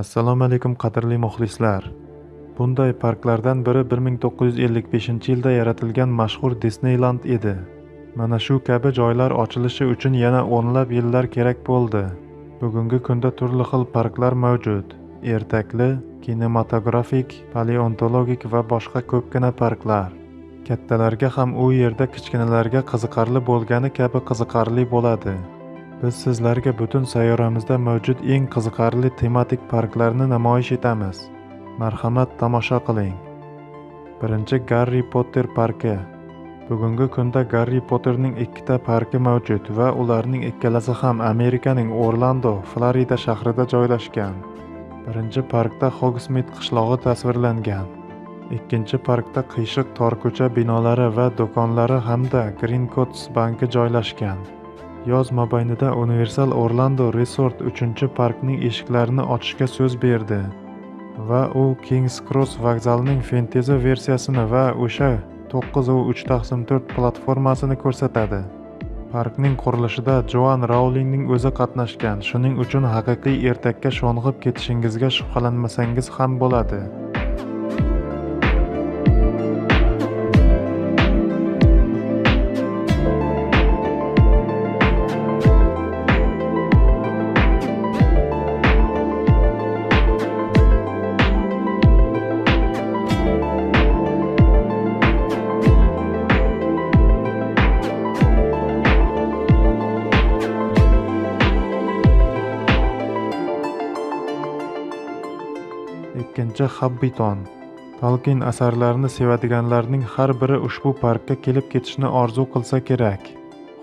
assalomu alaykum qadrli muxlislar. Bunday parklardan biri 1955 yilda yaratilgan mashhur disneyland edi. Mana shu kabi joylar ochilishi uchun yana o'nlab yillar kerak bo'ldi. Bugungi kunda turli xil parklar mavjud. Ertakli kinematografik paleontologik va boshqa ko'pgina parklar. Kattalarga ham u yerda kichkinalarga qiziqarli bo'lgani kabi qiziqarli bo'ladi. Biz sizlarga butun sayyoramizda mavjud eng qiziqarli tematik parklarni namoyish etamiz. Marhamat tomosha qiling. Birinchi garri potter parki. Bugungi kunda garri potterning ikkita parki mavjud va ularning ikkalasi ham amerikaning orlando florida shahrida joylashgan. Birinchi parkda hogsmit qishlog'i tasvirlangan. Ikkinchi parkda qiyshiq tor ko'cha binolari va do'konlari hamda green banki joylashgan. Yoz mobaynida universal orlando resort 3 parkning eshiklarini ochishga so'z berdi va u kings cross vokzalining fentezi versiyasini va o'sha 9 taqsim 4 platformasini ko'rsatadi. Parkning qurilishida joan raulingning o'zi qatnashgan shuning uchun haqiqiy ertakka sho'ng'ib ketishingizga shubhalanmasangiz ham bo'ladi. Ikkinchi habbiton tolkin asarlarini sevadiganlarning har biri ushbu parkka kelib ketishni orzu qilsa kerak.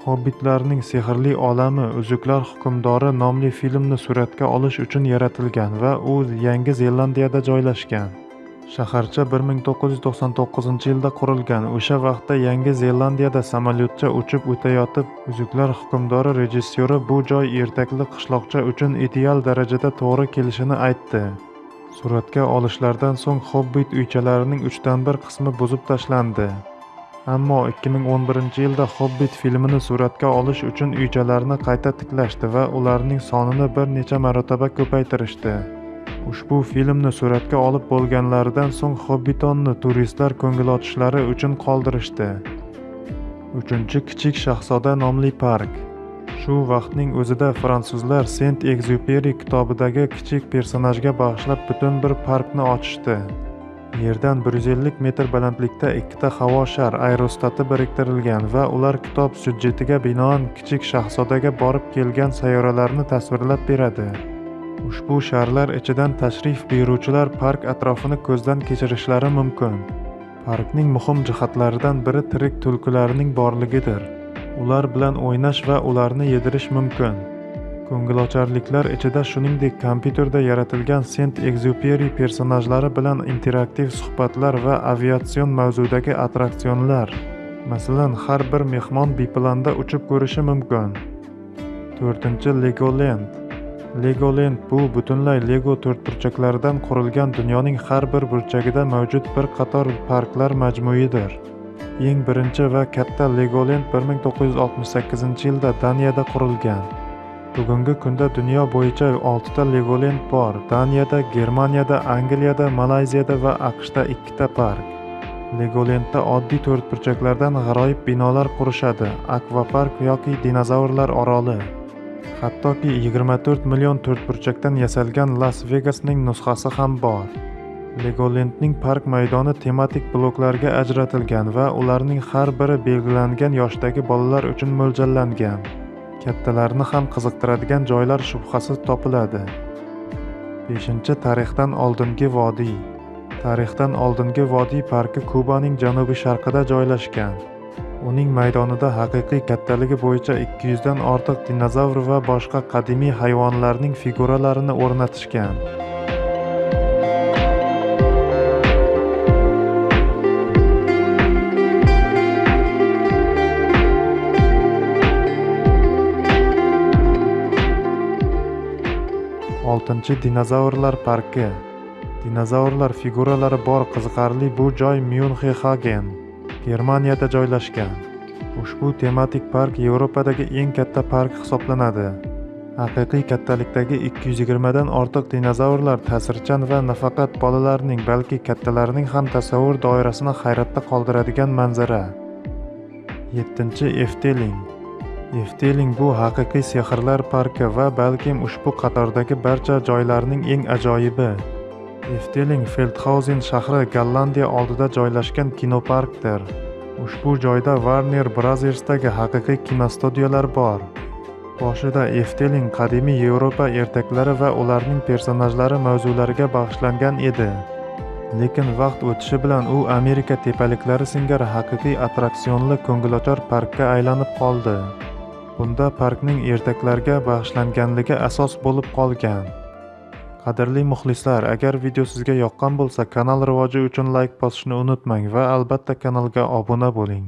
Hobbitlarning sehrli olami uzuklar hukmdori nomli filmni suratga olish uchun yaratilgan va u yangi zelandiyada joylashgan. Shaharcha 1999 yilda qurilgan. O'sha vaqtda yangi zelandiyada samolyotcha uchib o'tayotib uzuklar hukmdori rejissyori bu joy ertakli qishloqcha uchun ideal darajada to'g'ri kelishini aytdi. Suratga olishlardan so'ng hobbit uychalarining uchdan bir qismi buzib tashlandi. Ammo 2011 yilda hobbit filmini suratga olish uchun uychalarni qayta tiklashdi va ularning sonini bir necha marotaba ko'paytirishdi. Ushbu filmni suratga olib bo'lganlaridan so'ng hobbitonni turistlar ko'ngilochilishlari uchun qoldirishdi. Uchinchi kichik shahzoda nomli park. Shu vaqtning o'zida fransuzlar sent egzyuperi kitobidagi kichik personajga bag'ishlab butun bir parkni ochishdi. Yerdan 150 metr balandlikda ikkita havo shar aerostati biriktirilgan va ular kitob syujetiga binoan kichik shahzodaga borib kelgan sayyoralarni tasvirlab beradi. Ushbu sharlar ichidan tashrif buyuruvchilar park atrofini ko'zdan kechirishlari mumkin. Parkning muhim jihatlaridan biri tirik tulkilarning borligidir. Ular bilan o'ynash va ularni yedirish mumkin. Ko'ngilocharliklar ichida shuningdek kompyuterda yaratilgan sent egzyuperi personajlari bilan interaktiv suhbatlar va aviatsion mavzudagi attraksionlar. Masalan har bir mehmon biplanda uchib ko'rishi mumkin. To'rtinchi legoland. Legoland bu butunlay lego to'rtburchaklaridan qurilgan dunyoning har bir burchagida mavjud bir qator parklar majmuidir. Eng birinchi va katta legolend 1968 yilda daniyada qurilgan. Bugungi kunda dunyo bo'yicha 6 ta legolend bor. Daniyada germaniyada angliyada malayziyada va aqshda 2 ta park. Legolendda oddiy to'rtburchaklardan g'aroyib binolar qurishadi. Akvapark yoki dinozavrlar oroli. Hattoki 24 million to'rtburchakdan yasalgan las vegasning nusxasi ham bor. Legolendning park maydoni tematik bloklarga ajratilgan va ularning har biri belgilangan yoshdagi bolalar uchun mo'ljallangan. Kattalarni ham qiziqtiradigan joylar shubhasiz topiladi. 5. tarixdan oldingi vodiy. Tarixdan oldingi vodiy parki kubaning janubi sharqida joylashgan. Uning maydonida haqiqiy kattaligi bo'yicha 200 dan ortiq dinozavr va boshqa qadimiy hayvonlarning figuralarini o'rnatishgan. Oltinchi dinozavrlar parki. Dinozavrlar figuralari bor qiziqarli bu joy myunxenhagen germaniyada joylashgan. Ushbu tematik park yevropadagi eng katta park hisoblanadi. Haqiqiy kattalikdagi 220 dan ortiq dinozavrlar ta'sirchan va nafaqat bolalarning balki kattalarning ham tasavvur doirasini hayratda qoldiradigan manzara. 7 efteling. Efteling bu haqiqiy sehrlar parki va balkim ushbu qatordagi barcha joylarning eng ajoyibi. Efteling Feldhausen shahri gollandiya oldida joylashgan kinoparkdir. Ushbu joyda warner brothersdagi haqiqiy kinostudiyalar bor. Boshida efteling qadimiy yevropa ertaklari va ularning personajlari mavzulariga bag'ishlangan edi. Lekin vaqt o'tishi bilan u amerika tepaliklari singari haqiqiy attraksionli ko'ngilochar parkka aylanib qoldi. Bunda parkning ertaklarga bag'ishlanganligi asos bo'lib qolgan. Qadrli muxlislar agar video sizga yoqqan bo'lsa kanal rivoji uchun layk bosishni unutmang va albatta kanalga obuna bo'ling.